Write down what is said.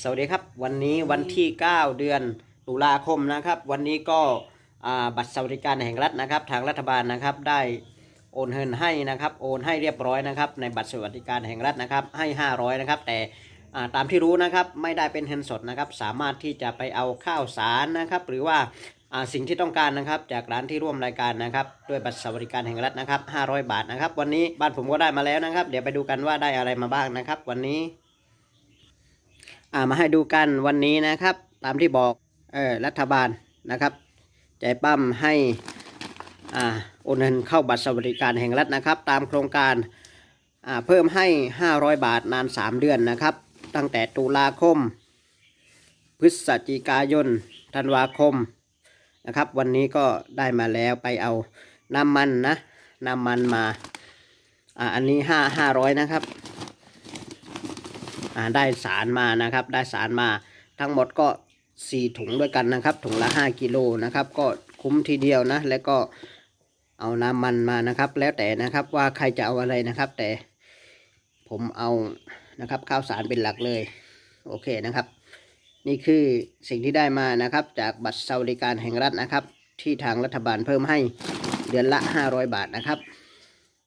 สวัสดีครับ วันนี้วันที่ 9 เดือนตุลาคมนะครับ วันนี้ก็อ่าบัตรสวัสดิการแห่งรัฐนะครับ ทางรัฐบาลนะครับได้โอนเงินให้นะครับ โอนให้เรียบร้อยนะครับ ในบัตรสวัสดิการแห่งรัฐนะครับ ให้ 500 นะครับ แต่อ่าตามที่รู้นะครับไม่ได้เป็นเงินสดนะครับ สามารถที่จะไปเอาข้าวสารนะครับ หรือว่าอ่าสิ่งที่ต้องการนะครับ จากร้านที่ร่วมรายการนะครับด้วยบัตรสวัสดิการแห่งรัฐนะครับ 500 บาทนะครับ วันนี้บ้านผมก็ได้มาแล้วนะครับ เดี๋ยวไปดูกันว่าได้อะไรมาบ้างนะครับ วันนี้ อ่ามาให้ดูกันวันนี้นะครับ ตามที่บอกเออรัฐบาลนะครับใจปั้มให้อ่าโอนเงินเข้าบัตรสวัสดิการแห่งรัฐนะครับ ตามโครงการอ่าเพิ่มให้ 500 บาทนาน 3 เดือนนะครับ ตั้งแต่ตุลาคม พฤศจิกายนธันวาคมนะครับ วันนี้ก็ได้มาแล้วไปเอาน้ำมันนะน้ำมันมาอ่าอันนี้ 5 500 นะครับ ได้สารมานะครับ ได้สารมาทั้งหมดก็ 4 ถุงด้วยกันนะครับ ถุงละ 5 กิโลนะครับ ก็คุ้มทีเดียวนะ แล้วก็เอาน้ำมันมานะครับ แล้วแต่นะครับว่าใครจะเอาอะไรนะครับ แต่ผมเอานะครับข้าวสารเป็นหลักเลย โอเคนะครับ นี่คือสิ่งที่ได้มานะครับ จากบัตรสวัสดิการแห่งรัฐนะครับ ที่ทางรัฐบาลเพิ่มให้เดือนละ 500 บาทนะครับ